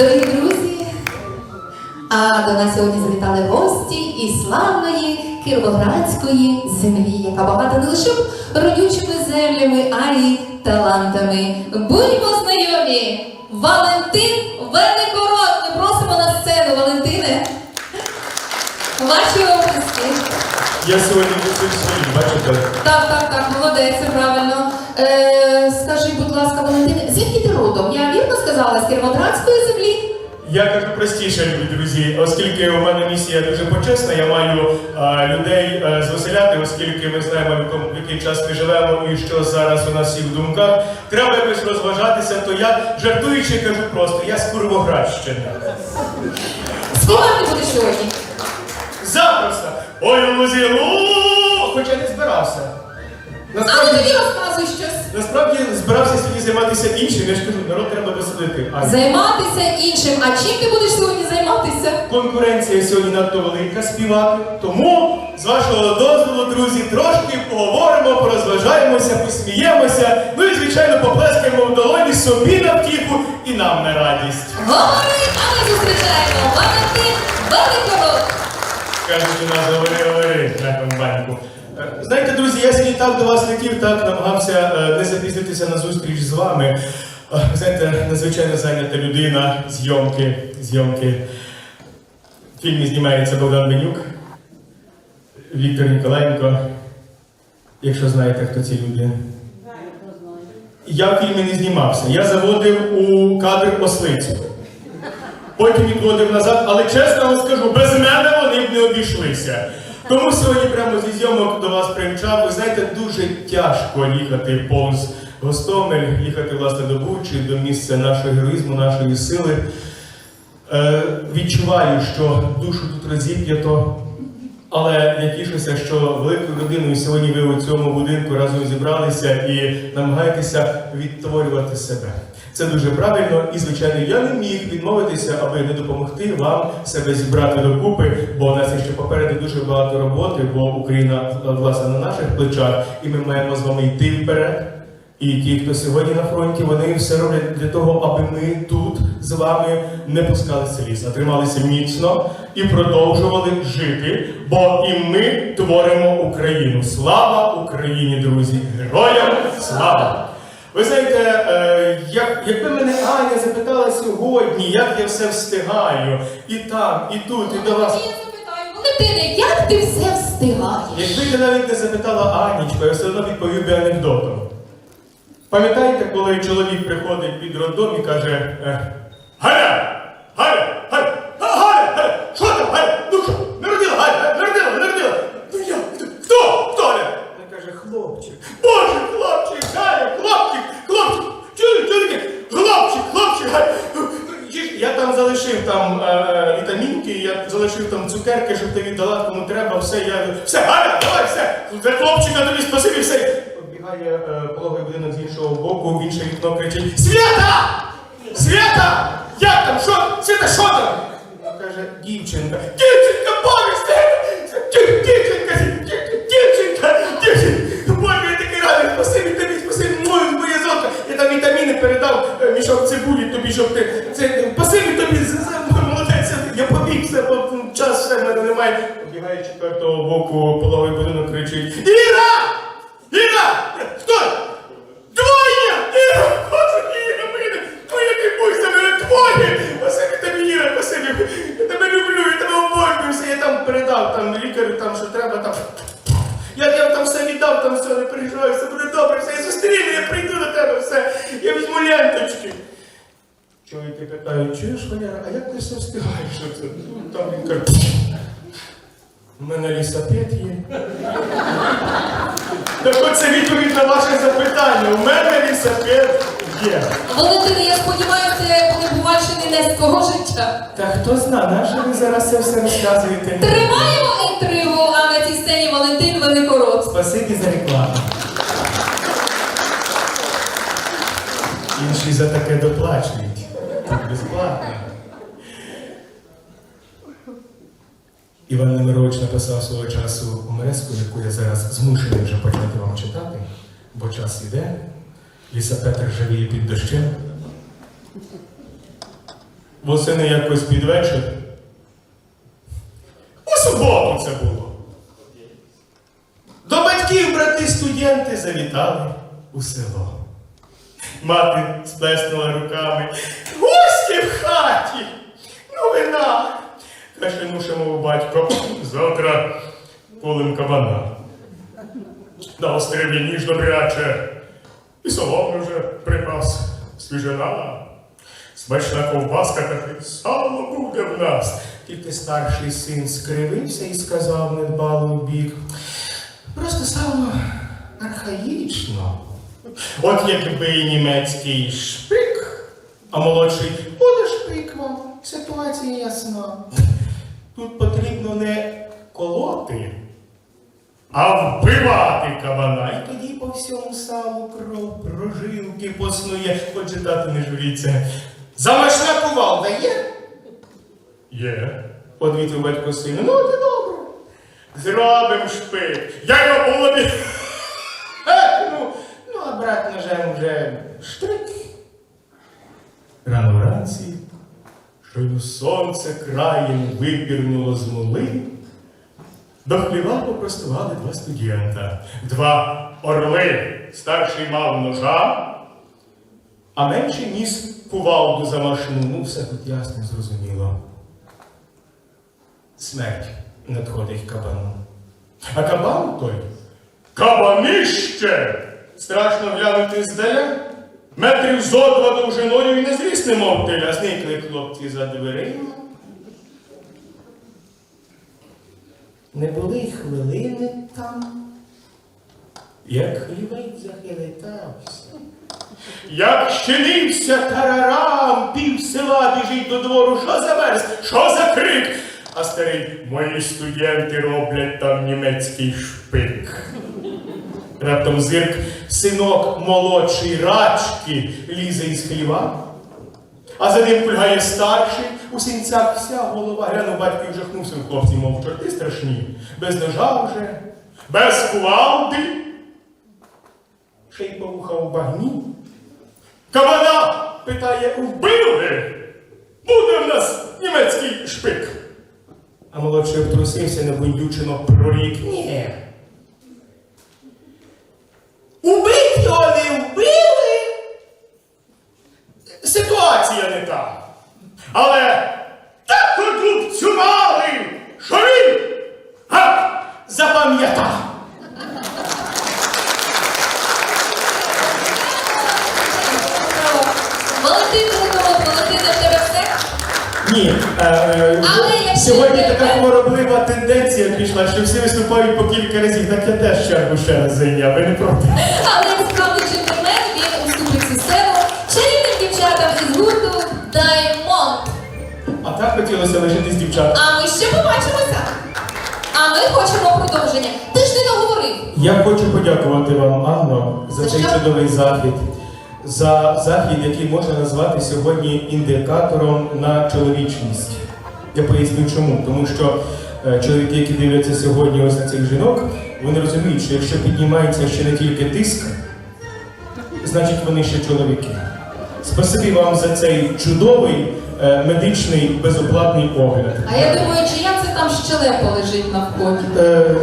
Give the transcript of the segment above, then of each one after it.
Дорогі друзі, а до нас сьогодні завітали гості із славної Кіровоградської землі, яка багата не лише родючими землями, а й талантами. Будьмо знайомі! Валентин Великород! Ми просимо на сцену, Валентине. Ваші області. Я сьогодні висив свої, бачите? Так, так, так, молодець, правильно. Е, скажи, будь ласка, Валентине, звідки ти родом? Я вірно сказала, з Кіровоградської землі? Я кажу простіше, любі друзі, оскільки у мене місія дуже почесна, я маю а, людей е, звеселяти, оскільки ми знаємо, в, якому, в який час ми живемо і що зараз у нас всіх в думках. Треба якось розважатися, то я жартуючи кажу просто, я з Курвоградщини. Співати будеш сьогодні. Запросто! Ой, лузі, лу! Хоча не збирався. А Насправді, тоді розказуй щось. насправді збирався сьогодні займатися іншим, я ж кажу, народ треба веселити. А Займатися іншим. А чим ти будеш сьогодні займатися? Конкуренція сьогодні надто велика співати. Тому, з вашого дозволу, друзі, трошки поговоримо, порозважаємося, посміємося. Ну і, звичайно, поплескаємо в долоні собі на втіху і нам на радість. Говори, а ми зустрічаємо Валентин Великород. Кажуть, у нас говори, говори на комбаньку. Знаєте, друзі, я сьогодні так до вас летів, так намагався е, не запізнитися на зустріч з вами. Е, Знаєте, надзвичайно зайнята людина, зйомки, зйомки. В фільмі знімається Богдан Бенюк, Віктор Ніколаєнко. Якщо знаєте, хто ці люди. Я в фільмі не знімався. Я заводив у кадр ослицю. Потім відводив назад, але чесно вам скажу, без мене вони б не обійшлися. Тому сьогодні прямо зі зйомок до вас примчав. Ви знаєте, дуже тяжко їхати повз Гостомель, їхати власне до Бучі, до місця нашого героїзму, нашої сили. Е, відчуваю, що душу тут розіп'ято, але я тішуся, що великою родиною сьогодні ви у цьому будинку разом зібралися і намагаєтеся відтворювати себе. Це дуже правильно, і звичайно, я не міг відмовитися, аби не допомогти вам себе зібрати докупи, бо у нас ще попереду дуже багато роботи, бо Україна власне на наших плечах, і ми маємо з вами йти вперед. І ті, хто сьогодні на фронті, вони все роблять для того, аби ми тут з вами не пускали ліс, а трималися міцно і продовжували жити, бо і ми творимо Україну. Слава Україні, друзі! Героям слава! Ви знаєте, е, як, якби мене Аня запитала сьогодні, як я все встигаю, і там, і тут, і до вас. Валентине, як ти все встигаєш? Якби ти навіть не запитала Анічку, я все одно відповів би анекдотом. Пам'ятаєте, коли чоловік приходить під роддом і каже: е, Галя! Галя! Галя! Галя! Галя! Що там, Галя? Ну що? Народила, Галя! Народила, народила! Ну я? Хто? Хто? Галя? Вона каже, хлопчик. Боже, хлопчик, Галя, хлопчик, хлопчик! Чули, чули? Хлопчик, хлопчик, Галя! Я там залишив там е, вітамінки, я залишив там цукерки, щоб ти віддала кому треба, все, я. Все, Галя, давай, все! За хлопчика тобі спасибі, все! Оббігає е, пологовий будинок з іншого боку, в інше вікно кричить: Свята! Свята! Як там? Що? Свята, що там? Каже, дівчинка. Дівчинка, Дів- дівчинка, дівчинка, дівчинка. Боже, я такий радий, спасибі тобі, спасибі, мою, золота. Я там вітаміни передав, е, мішок цибулі тобі, щоб ти, це, спасибі тобі, молодець, я побіг все, бо час все в мене немає. Оббігає четвертого боку пологовий будинок кричить, Іра! Іра! Хто? Твого життя. Та хто зна, на що ви зараз це все розказуєте? Тримаємо інтригу, а на цій сцені Валентин Великород. Спасибі за рекламу. Інші за таке доплачують. Тут безплатно. Іван Немирович написав свого часу умреску, яку я зараз змушений вже почати вам читати, бо час іде, лісапетр живіє під дощем. Восени якось під вечір. У суботу це було. До батьків брати студенти завітали у село. Мати сплеснула руками. Гості в хаті! Новина! Каже, мушимо батько завтра полем кабана. На острові ніж добряче. І соломи вже припас свіжина. Смачна ковбаска таки сало буде в нас. Тільки старший син скривився і сказав недбало в бік. Просто сало архаїчно. От якби німецький шпик, а молодший буде шпик вам. Ситуація ясна. Тут потрібно не колоти, а вбивати кабана. І тоді по всьому салу кров, прожилки поснує. Отже, тато не журіться. Замашна кувалда є? Є. Одвітив батько сину. Ну, і добре. Зробим шпик. Я його полові. Е, ну, ну, а брат ножем вже штрик. Рано вранці, щойно сонце краєм випірнуло з мули, до хліва попростували два студента. Два орли. Старший мав ножа, а менший ніс кувалду замашну. Ну, все тут ясно, зрозуміло. Смерть надходить кабану. А кабан той кабанище! Страшно глянути здаля. Метрів зо два довжиною і не зріс, немов теля. Зникли хлопці за дверима. Не були й хвилини там, як хлівець захилитався. Як щинився тарарам, пів села біжить до двору, що за верс, що за крик? А старий, мої студенти роблять там німецький шпик. Раптом зирк синок молодший рачки лізе із хліва, а за ним кульгає старший, у сінцях вся голова. Глянув батько і вжахнувся в хлопці, мов чорти страшні, без ножа вже, без кувалди, ще й повуха у багні. Кабана, питає, вбили? Буде в нас німецький шпик. А молодший обтрусився набундючено прорік. Ні. Убить його не вбили. Ситуація не та. Але так одлупцювали, що він запам'ятав. Ні, е, е, Але сьогодні така хвороблива тенденція пішла, що всі виступають по кілька разів, так я теж чергу ще раз зайняв, ви не проти. Але справді джентльмен, він уступить систему чарівним дівчатам із гурту Даймонд. А так хотілося лишити з дівчат. А ми ще побачимося. А ми хочемо продовження. Ти ж не договорив. Я хочу подякувати вам, Анно, за За цей що? чудовий захід. За захід, який можна назвати сьогодні індикатором на чоловічність. Я поясню чому. Тому що е, чоловіки, які дивляться сьогодні ось на цих жінок, вони розуміють, що якщо піднімається ще не тільки тиск, значить вони ще чоловіки. Спасибі вам за цей чудовий е, медичний безоплатний огляд. А я думаю, чия це там щелепа лежить навколо. Е,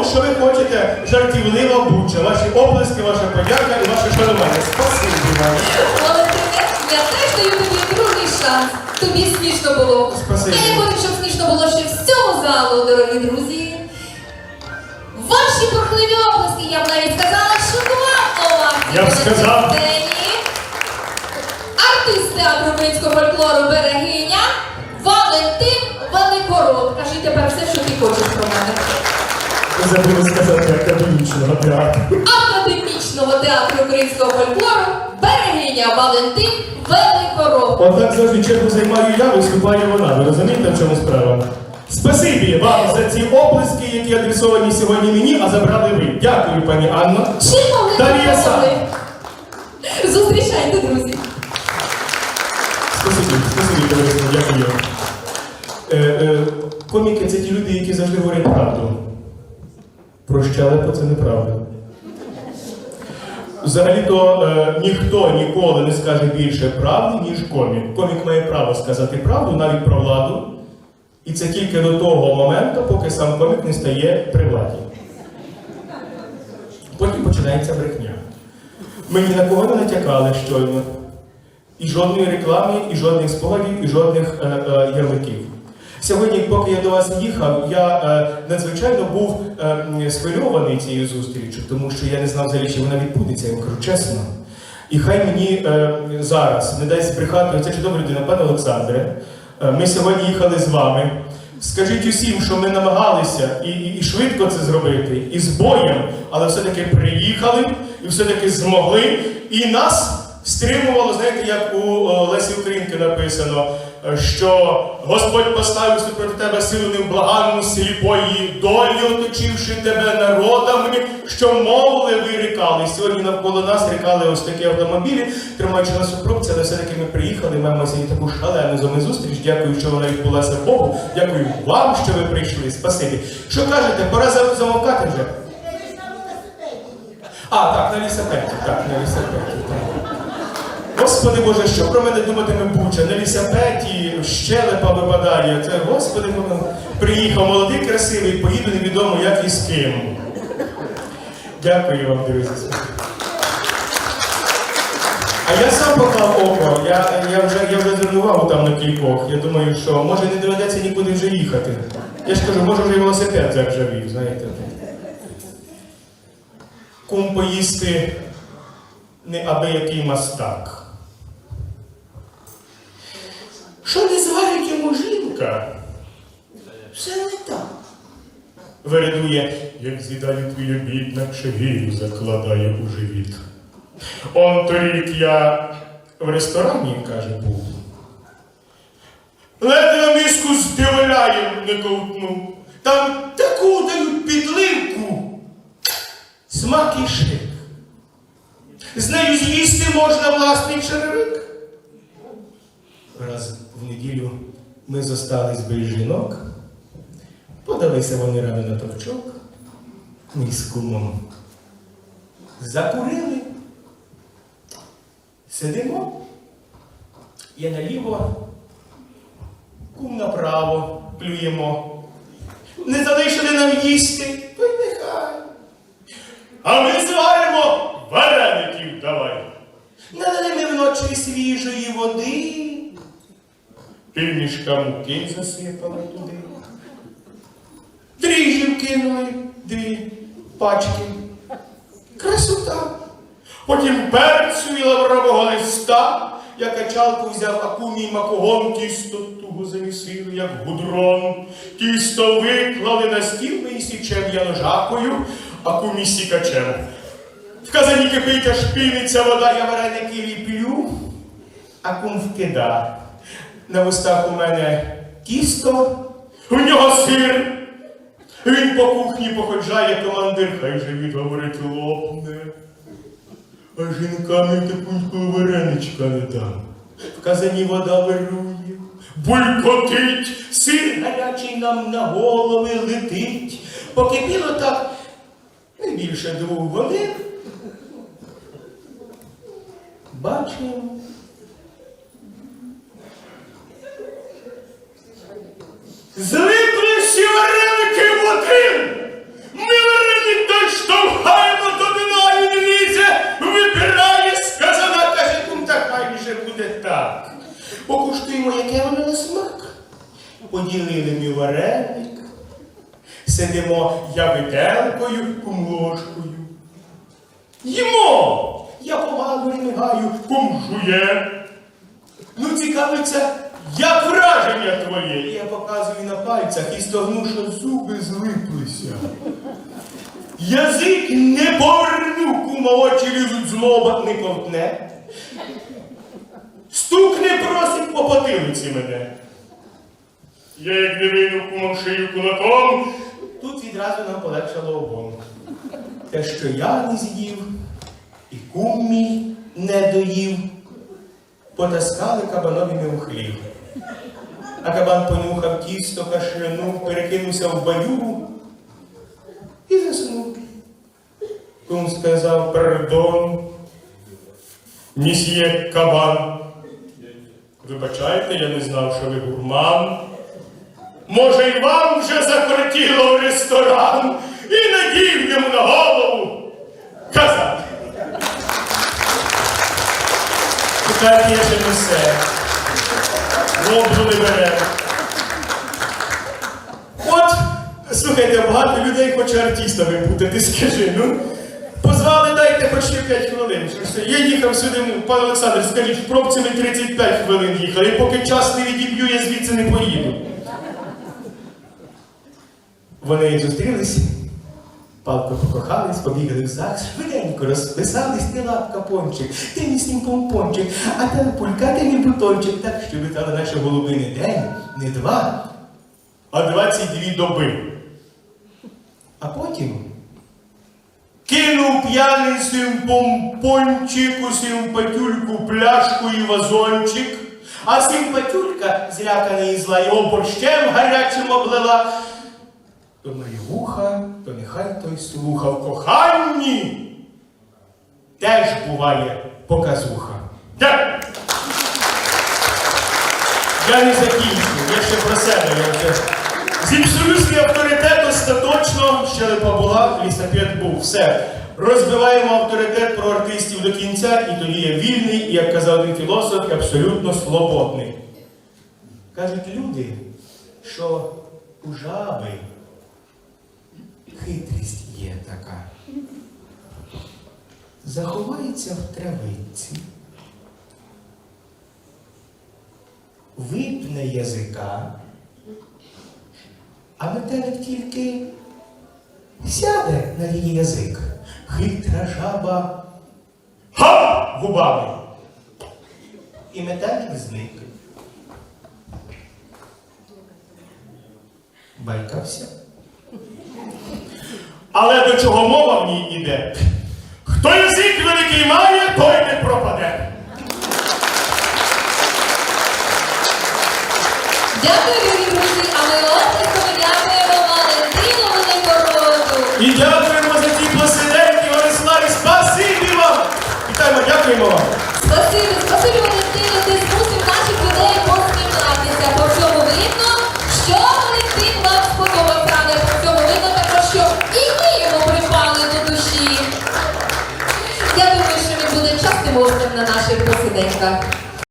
Ну, що ви хочете, жартівлива буча. Ваші оплески, ваша подяка і ваше шанування. Спасибі вам. Валентине, я теж даю тобі другий шанс. Тобі смішно було. Спасибі. Я хочу, щоб смішно було ще всьому залу, дорогі друзі. Ваші бурхливі оплески, я б навіть сказала, що два овації. Я б сказав. Артист театру українського фольклору Берегиня Валентин Великород. Кажи тепер все, що ти хочеш про мене. Сказати академічного театру. Академічного театру українського фольклору Берегиня Валентин Великород. Отак завжди чергу займаю я, виступає вона. Ви розумієте, в чому справа? Спасибі вам за ці оплески, які адресовані сьогодні мені, а забрали ви. Дякую, пані Анно. Чим я допомогли? Зустрічайте, друзі. Спасибі, спасибі, товариство, дякую. Е, е, Коміки це ті люди, які завжди говорять правду. Про щелепу це неправда. Взагалі-то е, ніхто ніколи не скаже більше правди, ніж комік. Комік має право сказати правду навіть про владу. І це тільки до того моменту, поки сам комік не стає при владі. Потім починається брехня. Ми ні на кого не натякали щойно. І жодної реклами, і жодних спогадів, і жодних е, е, ярликів. Сьогодні, поки я до вас їхав, я е, надзвичайно був е, схвильований цією зустрічю, тому що я не знав взагалі, чи вона відбудеться, я вам кажу чесно. І хай мені е, зараз не дасть збрехати оця чудова людина, пане Олександре. Е, ми сьогодні їхали з вами. Скажіть усім, що ми намагалися і, і, і швидко це зробити, і з боєм, але все-таки приїхали, і все-таки змогли. І нас стримувало, знаєте, як у Лесі Українки написано, е, що Господь поставив проти тебе силу невблаганну, сліпої долі, оточивши тебе народами, що мовили вирікали. Сьогодні навколо нас рікали ось такі автомобілі, тримаючи нас у пробці, але все-таки ми приїхали, маємо сьогодні таку шалену з зустріч. Дякую, що вона відбулася Богу. Дякую вам, що ви прийшли. Спасибі. Що кажете, пора за- замовкати вже? А, так, на лісапеті, так, на лісапеті, так. Господи Боже, що про мене думатиме Буча? На лісапеті щелепа випадає. Це, Господи, Боже, приїхав молодий, красивий, поїду невідомо як і з ким. Дякую вам, друзі. А я сам поклав око, я, я, вже, я вже звернував там на кількох. Я думаю, що може не доведеться нікуди вже їхати. Я ж кажу, може вже і велосипед заржавів, знаєте. Кум поїсти не аби який мастак. Що не зварить йому жінка? Все не так. Вередує, як з'їдаю твій обід, наче закладає у живіт. Он торік я в ресторані, каже, був. Ледве на миску з диволяєм не ковтнув. Там таку дають підливку. Смак і шик. З нею з'їсти можна власний черевик. Раз в неділю ми зостались без жінок, подалися вони рано на товчок, ми з кумом закурили, сидимо, я наліво, кум направо плюємо. Не залишили нам їсти, то й нехай. А ми зваримо вареників давай. Налили ми вночі свіжої води. Півмішка муки засипали туди. Дріжджів кинули дві пачки. Красота. Потім перцю і лаврового листа. Я качалку взяв, а кумій макогон тісто туго замісили, як гудрон. Тісто виклали на стіл, і січем я ножакою, а кумій сікачем. В казані кипить аж піниться вода, я вареники ліплю, а кум вкида. На вустах у мене тісто, у нього сир. Він по кухні походжає командир, хай же від говорить лопне. А жінкам і такунького вареничка не дам. В казані вода вирує, булькотить, сир гарячий нам на голови летить. Покипіло так не більше двох годин. Бачимо. Злипли всі вареники в один! Ми вареник той штовхаємо до вина він лізе, вибирає з казана, каже, кум хай вже буде так. Покуштуємо, яке воно на смак. Поділили ми вареник. Сидимо я виделкою, кум ложкою. Їмо! Я помалу не мигаю, кум жує. Ну, цікавиться, як враження твоє. Я показую на пальцях і стогну, що зуби злиплися. Язик не поверну, кума очі лізуть злоба не ковтне. Стукне просить по потилиці мене. Я як не вийду кумом шию кулаком, тут відразу нам полегшало обом. Те, що я не з'їв, і кум мій не доїв, потаскали кабанові у хлів. А кабан понюхав тісто, кашлянув, перекинувся в баюру і заснув. Кум сказав, пардон, місьє кабан. Вибачайте, я не знав, що ви гурман. Може, і вам вже закортіло в ресторан і надів йому на голову казати. Так є не все. Роблю не бере. От, слухайте, багато людей хоче артистами бути, ти скажи, ну. Позвали, дайте хоч ще 5 хвилин. Я їхав сюди, ну, пан Олександр, скажіть, в пробці ми 35 хвилин їхали, і поки час не відіб'ю, я звідси не поїду. Вони зустрілись, палко покохались, побігли в ЗАГС, швиденько розписались, ти лапка пончик, ти мій помпончик, а та пулька, ти мій бутончик, так що літали наші голуби не день, не два, а 22 доби. А потім кинув п'яний сим помпончик у симпатюльку пляшку і вазончик, а симпатюлька, злякана і зла, його борщем гарячим облила. То мої вуха, нехай той слуха в коханні. Теж буває показуха. Так. Я не закінчу, я ще про себе. Я вже зіпсую авторитет остаточно, щелепа була, лісапет був. Все. Розбиваємо авторитет про артистів до кінця, і тоді я вільний, і, як казав один філософ, абсолютно свободний. Кажуть люди, що у жаби хитрість є така. Заховається в травиці, випне язика, а метелик тільки сяде на її язик. Хитра жаба ха губами. І метелик зник. Байка вся. Але до чого мова в ній іде? Хто язик великий має, той не пропаде. Дякую, дорогі друзі, а ми оплесками дякуємо Валентину Великороду. І дякуємо за ті посиденьки, Владиславі. Спасибі вам! Вітаємо, дякуємо вам. ですか？